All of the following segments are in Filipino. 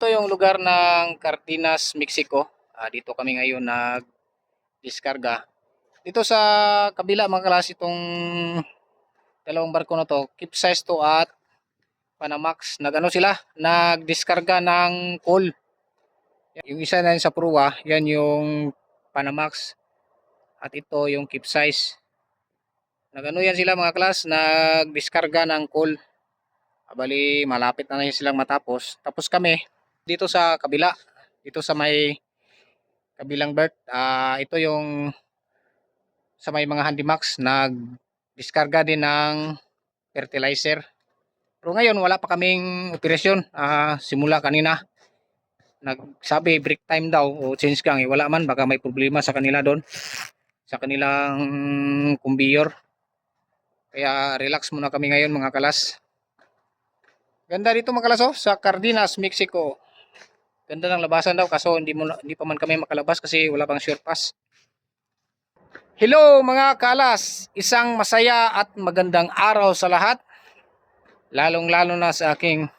Ito yung lugar ng Cardenas, Mexico. Ah, dito kami ngayon nag-diskarga. Dito sa kabila mga klase itong dalawang barko na to, Capesize to at Panamax. Nagano sila, nagdiskarga ng coal. Yung isa na yun sa Prua, yan yung Panamax. At ito yung Capesize. Nagano yan sila mga klas, nagdiskarga ng coal. Abali, malapit na na yun silang matapos. Tapos kami, dito sa kabila, dito sa may kabilang berth, ah ito yung sa may mga handymax, nag-diskarga din ng fertilizer. Pero ngayon, wala pa kaming operasyon. Ah, simula kanina, nagsabi break time daw o change gang. Eh, wala man, baka may problema sa kanila doon. Sa kanilang kumbiyor. Kaya relax muna kami ngayon mga kalas. Ganda dito mga kalas oh, sa Cardenas, Mexico. Ganda ng labasan daw kaso hindi mo hindi pa man kami makalabas kasi wala pang sure pass. Hello mga kalas, isang masaya at magandang araw sa lahat. Lalong-lalo na sa aking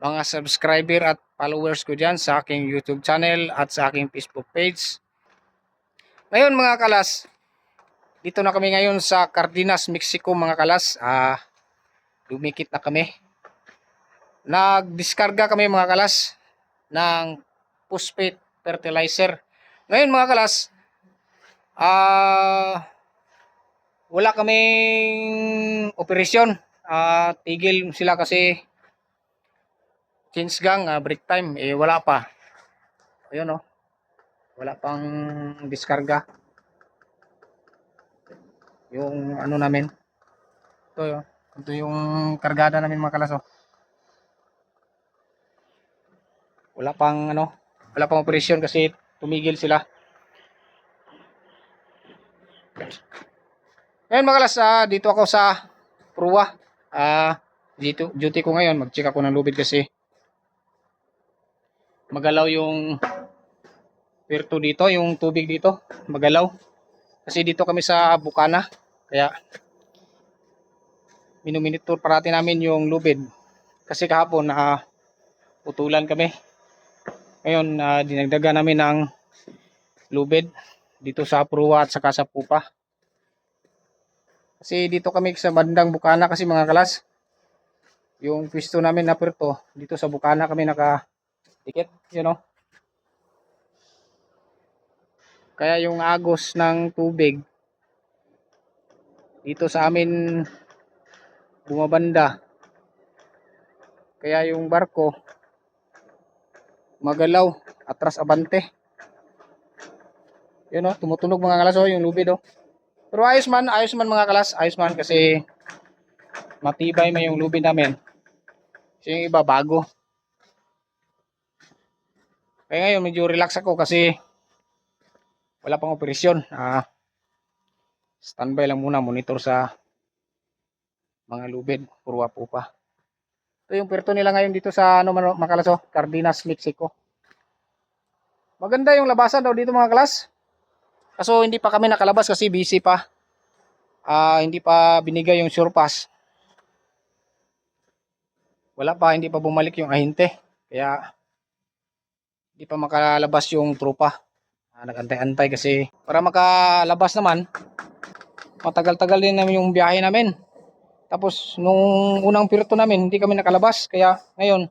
mga subscriber at followers ko dyan sa aking YouTube channel at sa aking Facebook page. Ngayon mga kalas, dito na kami ngayon sa Cardenas, Mexico mga kalas. Ah, dumikit na kami. Nagdiskarga kami mga kalas ng phosphate fertilizer. Ngayon mga kalas, ah wala kaming operasyon. Ah, tigil sila kasi change gang, ah, break time, eh wala pa. Ayun oh. Wala pang diskarga. Yung ano namin. Ito yun. Ito yung kargada namin mga kalas oh. Wala pang ano, wala pang operasyon kasi tumigil sila. Ngayon mga kalas, ah, dito ako sa Prua. Ah, dito, duty ko ngayon. Mag-check ako ng lubid kasi magalaw yung pirto dito, yung tubig dito, magalaw. Kasi dito kami sa Bukana. Kaya minuminitor parati namin yung lubid. Kasi kahapon na putulan kami. Ngayon, uh, dinagdagan namin ng lubid dito sa Prua at saka sa Pupa. Kasi dito kami sa bandang Bukana kasi mga kalas. Yung pwesto namin na Puerto, dito sa Bukana kami naka ticket, you know. Kaya yung agos ng tubig dito sa amin bumabanda. Kaya yung barko magalaw, atras abante. Yun o, tumutunog mga kalas o, yung lubid o. Pero ayos man, ayos man mga kalas, ayos man kasi matibay may yung lubid namin. Kasi yung iba bago. Kaya ngayon medyo relax ako kasi wala pang operasyon. Ah, standby lang muna, monitor sa mga lubid, purwa po pa. Ito yung puerto nila ngayon dito sa ano man- mga kalas o, Cardenas, Mexico. Maganda yung labasan daw dito mga kalas. Kaso hindi pa kami nakalabas kasi busy pa. Ah, hindi pa binigay yung sure pass. Wala pa, hindi pa bumalik yung ahinte. Kaya hindi pa makalabas yung tropa. Ah, nagantay-antay kasi para makalabas naman, matagal-tagal din namin yung biyahe namin. Tapos nung unang pirto namin, hindi kami nakalabas. Kaya ngayon,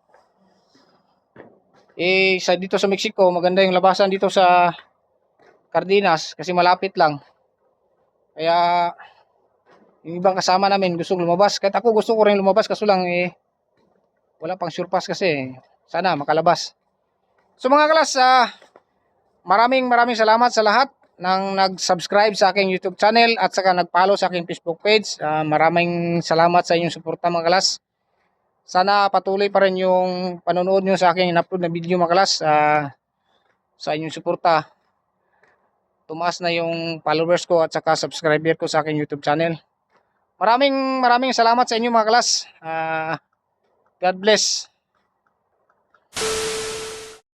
eh sa dito sa Mexico, maganda yung labasan dito sa Cardenas kasi malapit lang. Kaya yung ibang kasama namin gusto lumabas. Kahit ako gusto ko rin lumabas kaso lang eh wala pang sure pass kasi. Sana makalabas. So mga klas, ah, maraming maraming salamat sa lahat ng nag-subscribe sa aking YouTube channel at saka nag-follow sa aking Facebook page. Ah, maraming salamat sa inyong suporta mga klas. Sana patuloy pa rin yung panonood nyo sa aking in-upload na video mga klas. Ah, sa inyong suporta. Tumaas na yung followers ko at saka subscriber ko sa aking YouTube channel. Maraming maraming salamat sa inyo mga klas. Ah, God bless.